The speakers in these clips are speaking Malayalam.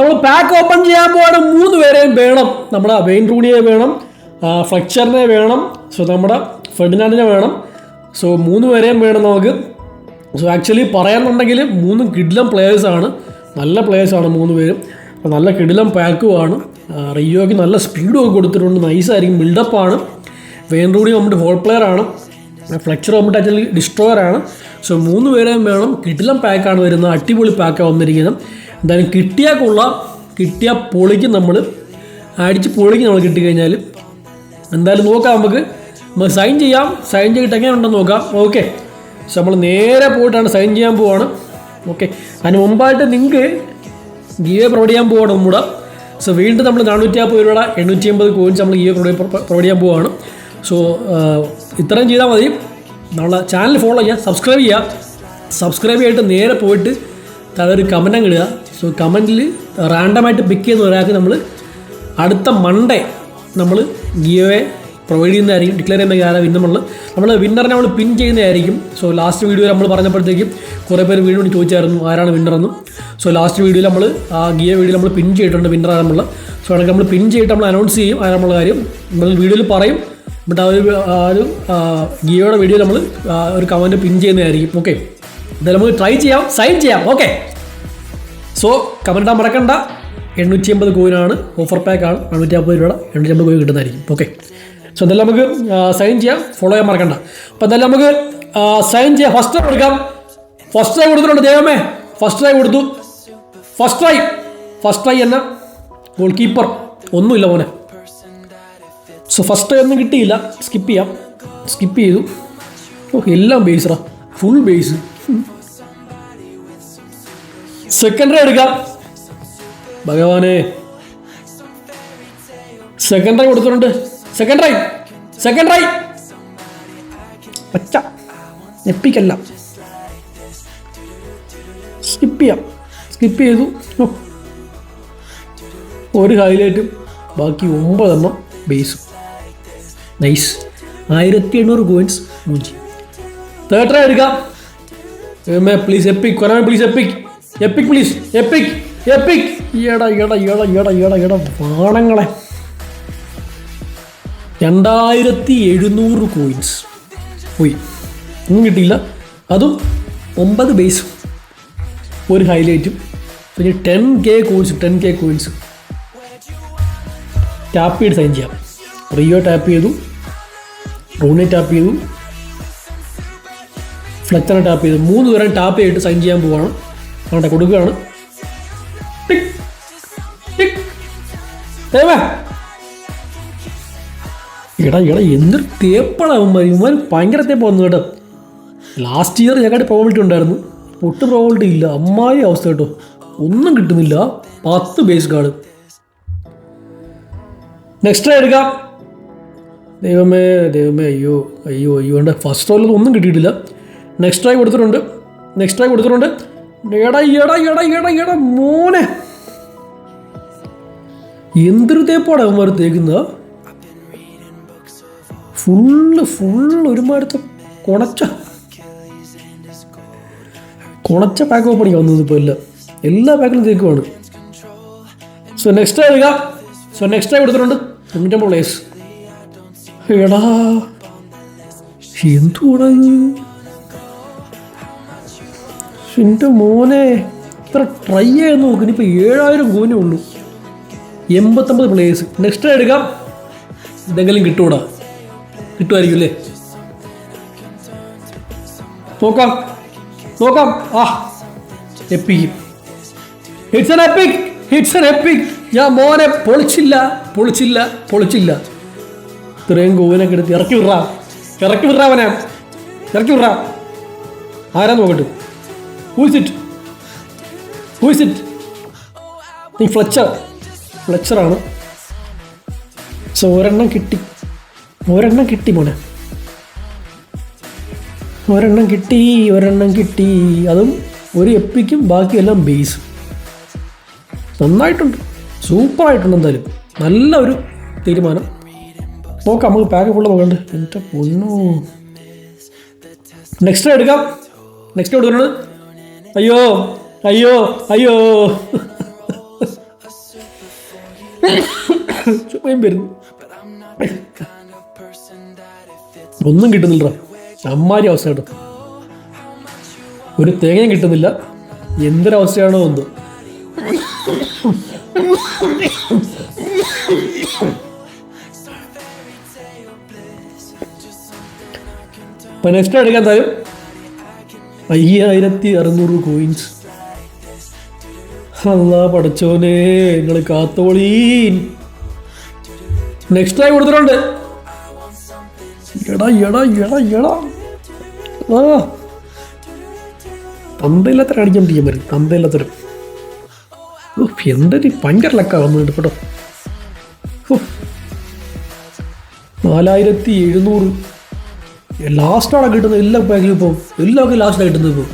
നമ്മൾ പാക്ക് ഓപ്പൺ ചെയ്യാൻ പോവാണ് മൂന്ന് പേരെയും വേണം. നമ്മുടെ വെയിൻ റൂണിയെ വേണം ഫ്ലക്ചറിനെ വേണം സോ നമ്മുടെ ഫെഡിനാൻഡിനെ വേണം. സോ മൂന്ന് പേരെയും വേണം നമുക്ക്. സോ ആക്ച്വലി പറയാന്നുണ്ടെങ്കിൽ മൂന്ന് കിഡിലം പ്ലേയേഴ്സാണ് നല്ല പ്ലേയേഴ്സാണ് മൂന്ന് പേരും. നല്ല കിഡിലം പാക്കുമാണ് റിയോയ്ക്ക് നല്ല സ്പീഡും ഒക്കെ കൊടുത്തിട്ടുണ്ട്. നൈസായിരിക്കും ബിൽഡപ്പാണ് വെയിൻ റൂണി നമ്മുടെ ഹോൾ പ്ലെയർ ആണ്. ഫ്ലെക്ചർ നമ്മുടെ ആക്ച്വലി ഡിസ്ട്രോയർ ആണ്. സോ മൂന്ന് പേരെയും വേണം. കിടിലം പാക്കാണ് വരുന്നത്. അടിപൊളി പാക്കാണ് വന്നിരിക്കുന്നത്. എന്തായാലും കിട്ടിയാൽ കൊള്ളാം. കിട്ടിയാൽ പൊളിക്ക് നമ്മൾ അടിച്ച് പൊളിക്ക് നമ്മൾ കിട്ടിക്കഴിഞ്ഞാൽ എന്തായാലും നോക്കാം നമുക്ക്. നമുക്ക് സൈൻ ചെയ്യാം. സൈൻ ചെയ്തിട്ട് എങ്ങനെ ഉണ്ടെന്ന് നോക്കാം. ഓക്കെ പക്ഷെ നമ്മൾ നേരെ പോയിട്ടാണ് സൈൻ ചെയ്യാൻ പോവാണ്. ഓക്കെ അതിന് മുമ്പായിട്ട് നിങ്ങൾക്ക് ഗീവ പ്രൊവൈഡ് ചെയ്യാൻ പോവാണ് നമ്മുടെ സോ വീണ്ടും നമ്മൾ നാനൂറ്റി അമ്പത് രൂപയുടെ എണ്ണൂറ്റി അമ്പത് കോയിൻസ് നമ്മൾ ഗീവ പ്രൊവൈഡ് പ്രൊവൈഡ് ചെയ്യാൻ പോവാണ്. സോ ഇത്രയും ചെയ്താൽ മതി. നമ്മളെ ചാനൽ ഫോളോ ചെയ്യുക. സബ്സ്ക്രൈബ് ചെയ്യുക. സബ്സ്ക്രൈബ് ചെയ്തിട്ട് നേരെ പോയിട്ട് താഴെ ഒരു കമന്റ് ഇടുക. സോ കമന്റിൽ റാൻഡമായിട്ട് പിക്ക് ചെയ്ത ഒരാൾക്ക് നമ്മൾ അടുത്ത മൺഡേ നമ്മൾ ഗിയോയെ പ്രൊവൈഡ് ചെയ്യുന്നതായിരിക്കും ഡിക്ലെയർ ചെയ്യുന്ന ആരാ വിന്നറുള്ളത് നമ്മൾ വിന്നറിനെ നമ്മൾ പിൻ ചെയ്യുന്നതായിരിക്കും. സോ ലാസ്റ്റ് വീഡിയോയിൽ നമ്മൾ പറഞ്ഞപ്പോഴത്തേക്കും കുറേ പേര് വീണ്ടും ചോദിച്ചായിരുന്നു ആരാണ് വിന്നറെന്നും സോ ലാസ്റ്റ് വീഡിയോയിൽ നമ്മൾ ആ ഗിയ വീഡിയോ നമ്മൾ പിൻ ചെയ്തിട്ടുണ്ട് വിന്നർ നമ്മൾ സോ അതൊക്കെ നമ്മൾ പിൻ ചെയ്തിട്ട് നമ്മൾ അനൗൺസ് ചെയ്യും ആരാമുള്ള കാര്യം നമ്മൾ വീഡിയോയിൽ പറയും. ബട്ട് ആ ഒരു ആ ഒരു ഗിയോയുടെ വീഡിയോ നമ്മൾ ഒരു കമന്റ് പിൻ ചെയ്യുന്നതായിരിക്കും. ഓക്കെ എന്തായാലും നമുക്ക് ട്രൈ ചെയ്യാം സൈൻ ചെയ്യാം. ഓക്കെ സോ കമന്റാൻ മറക്കണ്ട. എണ്ണൂറ്റി അമ്പത് കോയിനാണ് ഓഫർ പാക്കാണ് എണ്ണൂറ്റി അമ്പത് രൂപയുടെ എണ്ണൂറ്റി അമ്പത് കോയിൻ കിട്ടുന്നതായിരിക്കും. ഓക്കെ സോ എന്തായാലും നമുക്ക് സൈൻ ചെയ്യാം. ഫോളോ ചെയ്യാൻ മറക്കണ്ട. അപ്പോൾ എന്തായാലും നമുക്ക് സൈൻ ചെയ്യാം. ഫസ്റ്റ് ട്രൈ കൊടുക്കാം. ഫസ്റ്റ് ട്രൈ കൊടുത്തിട്ടുണ്ട്. ദൈവമേ ഫസ്റ്റ് ട്രൈ കൊടുത്തു. ഫസ്റ്റ് ട്രൈ ഫസ്റ്റ് ട്രൈ എന്ന ഗോൾ കീപ്പർ ഒന്നുമില്ല മോനെ. സോ ഫസ്റ്റ് ട്രൈ ഒന്നും കിട്ടിയില്ല. സ്കിപ്പ് ചെയ്യാം. സ്കിപ്പ് ചെയ്തു. ഓ എല്ലാം ബേസറാ ഫുൾ ബേസ് സെക്കൻഡ് ട്രൈ എടുക്കാം. ഭഗവാനെ. സെക്കൻഡറി കൊടുത്തിട്ടുണ്ട്. സെക്കൻഡറി സെക്കൻഡറി സെക്കൻഡ് പച്ച. ഞെപ്പിക്കല്ല സ്കിപ്പ് ചെയ്യാം. സ്കിപ്പ് ചെയ്തു. ഒരു ഹൈലൈറ്റും ബാക്കി ഒമ്പതെണ്ണം ബേസും നൈസ് ആയിരത്തി എണ്ണൂറ് കോയിൻസ് മൂഞ്ചി. തേർഡ് എടുക്കാം. Please epic Konami please epic epic please epic epic എട എട എട എട എട എട വാണങ്ങളെ. രണ്ടായിരത്തി എഴുന്നൂറ് കോയിൻസ് പോയി. ഒന്നും കിട്ടിയില്ല. അതും ഒമ്പത് ബേസും ഒരു ഹൈലൈറ്റും പിന്നെ ten K coins ten K coins tap ചെയ്ത് സൈൻ ചെയ്യാം. റിയോ ടാപ്പ് ചെയ്തു. റൂണെ ടാപ്പ് ചെയ്തു. ഫ്ലെക്ചറിനെ ടാപ്പ് ചെയ്തു. മൂന്ന് പേരെ ടാപ്പ് ചെയ്തിട്ട് സൈൻ ചെയ്യാൻ പോവാണ്. അവിടെ കൊടുക്കുകയാണ്. എടാ എടാ എന്തൊരു തേപ്പാണ് അവന്മാർ ഇവന്മാർ ഭയങ്കര തേപ്പ് വന്നു കേട്ടോ. ലാസ്റ്റ് ഇയർ ഞങ്ങളുടെ പ്രോബിലിറ്റി ഉണ്ടായിരുന്നു. ഒട്ടും പ്രോബിലിറ്റി ഇല്ല. അമ്മായി അവസ്ഥ കേട്ടോ. ഒന്നും കിട്ടുന്നില്ല. പത്ത് ബേസ് കാർഡ് നെക്സ്റ്റ് എടുക്കാം. ദൈവമേ ദൈവമേ അയ്യോ അയ്യോ അയ്യോ എന്റെ ഫസ്റ്റ് ഓവറിൽ ഒന്നും കിട്ടിയിട്ടില്ല. നെക്സ്റ്റ് ട്രൈ കൊടുത്തിട്ടുണ്ട്. നെക്സ്റ്റ് ട്രൈ കൊടുത്തിട്ടുണ്ട്. എടാ അവന്മാർ തേക്കുന്നത് ഫുള്ള് ഫുള്ള് ഒരുമാരത്തെ കുണച്ച കുണച്ച പാക്ക് ഓപ്പണിക്ക് വന്നത് ഇപ്പോൾ എല്ലാം. എല്ലാ പാക്കിലും തേക്കുവാണ്. സോ നെക്സ്റ്റ് എടുക്കാം സോ നെക്സ്റ്റ് ആയി കൊടുത്തിട്ടുണ്ട്. തൊണ്ണൂറ്റമ്പത് പ്ലേസ് എടാ എന്തുകൂടാ എന്റെ മോനെ ഇത്ര ട്രൈ ചെയ്ത് നോക്ക്. ഇനിയിപ്പോൾ ഏഴായിരം കോന്നേ ഉള്ളൂ. എൺപത്തൊമ്പത് പ്ലേയേഴ്സ് നെക്സ്റ്റ് എടുക്കാം. ഇതെങ്കിലും കിട്ടൂടാ. കിട്ടുമായിരിക്കും അല്ലേ? നോക്കാം. നോക്കാം. ആ എപ്പിക്കും ഹിറ്റ്സ് എൻ എപ്പിക് ഹിറ്റ്സ് എൻ എപ്പിക് ഞാൻ മോനെ പൊളിച്ചില്ല. പൊളിച്ചില്ല. പൊളിച്ചില്ല. ഇത്രയും കോവിനൊക്കെ എടുത്ത് ഇറക്കി വിടാം ഇറക്കി വിടറാ അവനെ. ഇറക്കി വിടാം ആരാ നോക്കട്ടെ. ഹൂസ് ഇറ്റ് ഹൂസ് ഇറ്റ് നീ ഫ്ലച്ചർ ഫ്ലച്ചറാണ് സോ ഒരെണ്ണം കിട്ടി. ഒരെണ്ണം കിട്ടി മോനെ. ഒരെണ്ണം കിട്ടി ഒരെണ്ണം കിട്ടി. അതും ഒരു എപ്പിക്കും ബാക്കിയെല്ലാം ബേസ് നന്നായിട്ടുണ്ട്. സൂപ്പറായിട്ടുണ്ട് എന്തായാലും. നല്ല ഒരു തീരുമാനം. നോക്കാം നമുക്ക് പാക്ക് ഫുള്ള് നോക്കണ്ട്. എന്റെ പൊന്നു. നെക്സ്റ്റ് എടുക്കാം. നെക്സ്റ്റ് എടുക്കുന്നത് അയ്യോ അയ്യോ അയ്യോ. ചുമയും വരുന്നു. ഒന്നും കിട്ടുന്നില്ല അമ്മാരി അവസ്ഥ കേട്ടോ ഒരു തേങ്ങയും കിട്ടുന്നില്ല. എന്തൊരവസ്ഥയാണോ ഒന്ന് അപ്പൊ നെക്സ്റ്റ് എടുക്കാൻ തരും. അയ്യായിരത്തി അറുന്നൂറ് കോയിൻസ് അല്ല പടച്ചോനെ നിങ്ങൾ കാത്തോളീൻ. നെക്സ്റ്റ് ആയി കൊടുത്തിട്ടുണ്ട്. എടാ എടാ എടാ എടാ. ആ. തന്തയില്ലാത്ത കാണിക്കാൻ ചെയ്യാൻ പറ്റും തന്തയില്ലാത്തൊരു. എന്താ എന്തൊരു ഭയങ്കര ലക്കാ വന്നു കേട്ടോ. നാലായിരത്തി എഴുന്നൂറ് ലാസ്റ്റാണ് കിട്ടുന്നത് എല്ലാ പാക്കിലും ഇപ്പോൾ എല്ലാവർക്കും ലാസ്റ്റാണ് കിട്ടുന്നത് ഇപ്പോൾ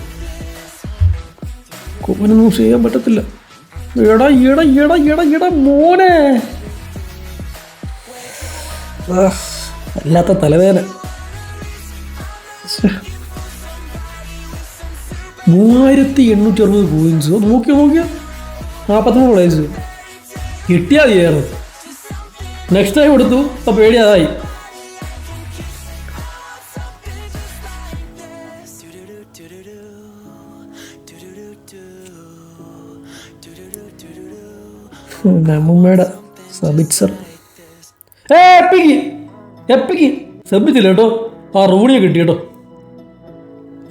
കോപ്പനൊന്നും ചെയ്യാൻ പറ്റത്തില്ല. എടാ എടാ എടാ എടാ എടാ മോനെ. അല്ലാത്ത തലവേദന. മൂവായിരത്തി എണ്ണൂറ്റി അറുപത് ഒന്ന് നോക്കിയോ നോക്കിയോ. നാൽപ്പത്തിമൂന്ന് പ്ലേസ് കിട്ടിയാൽ ചെയ്യാറ് നെക്സ്റ്റ് ടൈം എടുത്തു അപ്പോൾ പേടി അതായി നമ്മമ്മയുടെ സബിറ്റ്സർ എപ്പിക്ക്? എപ്പിക്ക്? സബിച്ചില്ല കേട്ടോ. ആ റൂണിയെ കിട്ടി കേട്ടോ.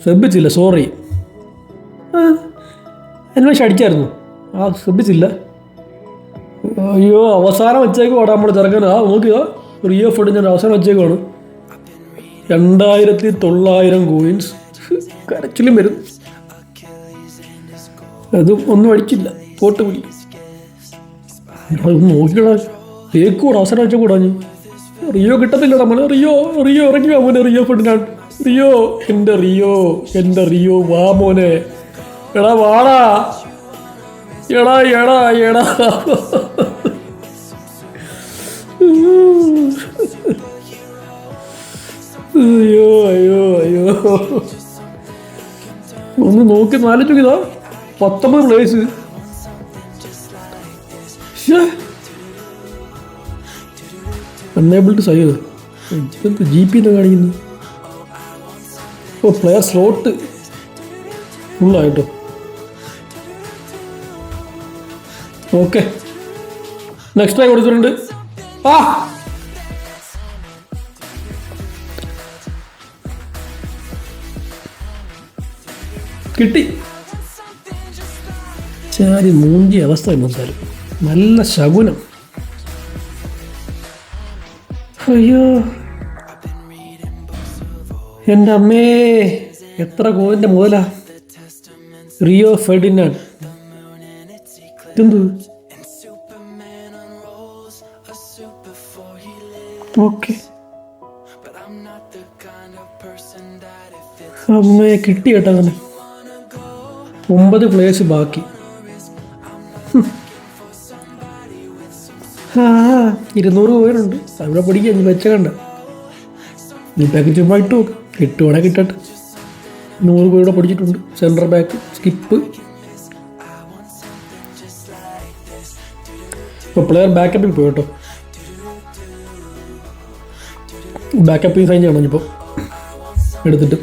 ശ്രദ്ധിച്ചില്ല സോറി പക്ഷെ അടിച്ചായിരുന്നു. ആ ശ്രദ്ധിച്ചില്ല അയ്യോ അവസാനം വെച്ചേക്കുവാണ് നമ്മുടെ ചെറുക്കൻ ആ നോക്കുക റിയോ ഫുഡ് ഞാൻ അവസാനം വെച്ചേക്കുവാണ്. രണ്ടായിരത്തി തൊള്ളായിരം കോയിൻസ് കരച്ചിലും വരും. അതും ഒന്നും അടിച്ചില്ല. പോട്ട് പോയി അതൊന്ന് നോക്കിക്കടാ തേക്കൂടെ അവസരം വെച്ച കൂടാ റിയോ കിട്ടത്തില്ലടാ മോനെ റിയോ റിയോ ഇറങ്ങി മോനെ റിയോ ഫെഡിനാണ് റിയോ എന്റെ റിയോ എന്റെ റിയോ വാ മോനെ. എടാ വാടാ. എടാ എടാ എടാ. അയ്യോ അയ്യോ അയ്യോ. ഒന്ന് നോക്കി നാലു നാലിച്ചോക്കിതാ പത്തൊമ്പത് പ്ലേസ് അൺഎബിൾ ടു സൈവ് എന്ത് ജി പി കാണിക്കുന്നു? ഓ പ്ലെയർ സ്ലോട്ട് ഫുള്ളായിട്ടോ ഓക്കെ നെക്സ്റ്റ് ആയി കൊടുത്തിട്ടുണ്ട്. ആ. കിട്ടി. ചാരി മൂഞ്ചി അവസ്ഥ എന്തായാലും നല്ല ശകുനം. അയ്യോ. എന്റെ അമ്മേ എത്ര കോവിന്റെ മുതലാ? റിയോ ഫെഡിനാണ് അമ്മയെ കിട്ടി കേട്ടോ അങ്ങനെ. ഒമ്പത് പ്ലേസ് ബാക്കി. ഇരുന്നൂറ് പോയിട്ടുണ്ട്. അവിടെ പൊടിക്ക് അഞ്ച് പച്ച വെച്ചകണ്ട നീ പാക്ക് ചുമ്മാ ഇട്ടു കിട്ടുവാണെ കിട്ടട്ടെ. നൂറ് പേരുടെ പൊടിച്ചിട്ടുണ്ട്. സെൻട്രൽ ബാക്ക് സ്കിപ്പ് ഇപ്പോൾ പ്ലെയർ ബാക്കപ്പിൽ പോയി കേട്ടോ. ബാക്കപ്പിൽ സൈൻ ചെയ്യണം ഇപ്പോൾ എടുത്തിട്ട്.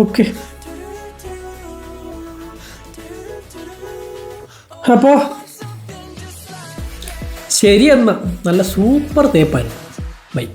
ഓക്കെ അപ്പോൾ ശരി എന്നാ നല്ല സൂപ്പർ തേപ്പായിരുന്നു. ബൈ.